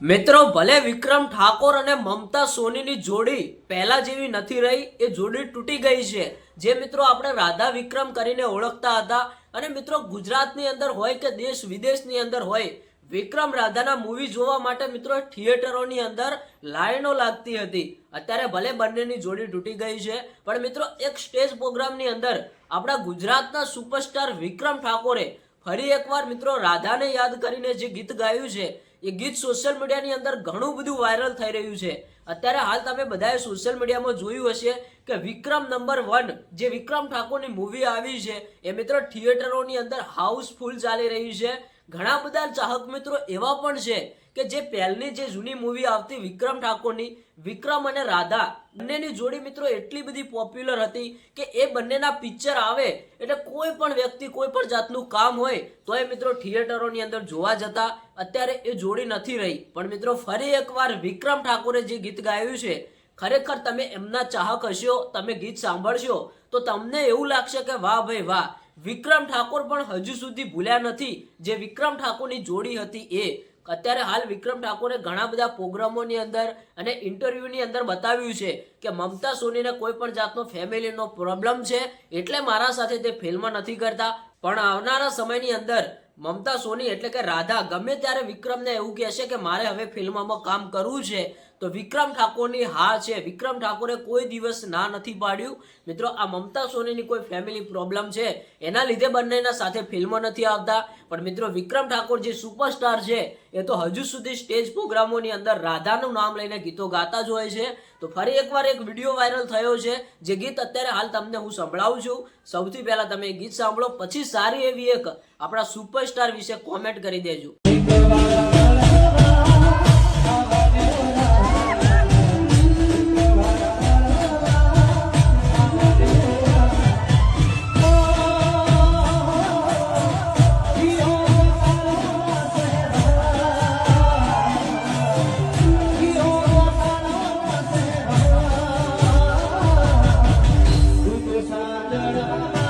મિત્રો, ભલે વિક્રમ ઠાકોર અને મમતા સોનીની જોડી પહેલા જેવી નથી રહી, એ જોડી તૂટી ગઈ છે. જે મિત્રો આપણે રાધા વિક્રમ કરીને ઓળખતા હતા અને મિત્રો, ગુજરાતની અંદર હોય કે દેશ વિદેશની અંદર હોય, વિક્રમ રાધાના મૂવી જોવા માટે મિત્રો થિયેટરોની અંદર લાઈનો લાગતી હતી. અત્યારે ભલે બંનેની જોડી તૂટી ગઈ છે, પણ મિત્રો, એક સ્ટેજ પ્રોગ્રામની અંદર આપણા ગુજરાતના સુપરસ્ટાર વિક્રમ ઠાકોરે ફરી એકવાર મિત્રો રાધાને યાદ કરીને જે ગીત ગાયું છે એ ગીત સોશિયલ મીડિયાની અંદર ઘણું બધું વાયરલ થઈ રહ્યું છે. અત્યારે હાલ તમે બધાએ સોશિયલ મીડિયામાં જોયું હશે કે વિક્રમ નંબર વન જે વિક્રમ ઠાકોરની મૂવી આવી છે, એ મિત્રો થિયેટરોની અંદર હાઉસફુલ ચાલી રહી છે. ઘણા બધા ચાહક મિત્રો એવા પણ છે કે જે પહેલની જે જૂની મૂવી આવતી વિક્રમ ઠાકોરની, વિક્રમ અને રાધા બંનેની જોડી મિત્રો એટલી બધી પોપ્યુલર હતી કે એ બંનેના પિક્ચર આવે એટલે કોઈ પણ વ્યક્તિ કોઈ પણ જાતનું કામ હોય તો એ મિત્રો થિયેટરોની અંદર જોવા જતા અત્યારે એ જોડી નથી રહી. પણ મિત્રો ફરી એકવાર વિક્રમ ઠાકોરે જે ગીત ગાયું છે, ખરેખર તમે એમના ચાહક હશો, તમે ગીત સાંભળશો, તો તમને એવું લાગશે કે વાહ ભાઈ વાહ વિક્રમ ઠાકોર પણ હજુ સુધી ભૂલ્યા નથી. જે વિક્રમ ઠાકોરની જોડી હતી એ. અત્યારે હાલ વિક્રમ ઠાકોરે ઘણા બધા પ્રોગ્રામોની અંદર અને ઇન્ટરવ્યુની અંદર બતાવ્યું છે કે મમતા સોનીને કોઈ પણ જાતનો ફેમિલીનો પ્રોબ્લેમ છે એટલે મારા સાથે તે ફિલ્મ નથી કરતા. પણ આવનારા સમયની અંદર મમતા સોની એટલે કે રાધા ગમે ત્યારે વિક્રમને એવું કહેશે કે મારે હવે ફિલ્મમાં કામ કરવું છે. તો વિક્રમ ઠાકોરની હા છે. વિક્રમ ઠાકોરે કોઈ દિવસ ના નથી પાડ્યું. મિત્રો, આ મમતા સોનીની કોઈ ફેમિલી પ્રોબ્લેમ છે? એના લીધે બંનેના સાથે ફિલ્મો નથી આવતા. પણ મિત્રો, વિક્રમ ઠાકોર જે સુપરસ્ટાર છે, એ તો હજુ સુધી સ્ટેજ પ્રોગ્રામોની અંદર રાધાનું નામ લઈને ગીતો ગાતા જ હોય છે. તો ફરી એકવાર એક વીડિયો વાયરલ થયો છે. જે ગીત અત્યારે હાલ તમને હું સંભળાવું છું. સૌથી પહેલા તમે ગીત સાંભળો, પછી સારી એવી એક આપણા સુપરસ્ટાર વિશે કોમેન્ટ કરી દેજો. da you. da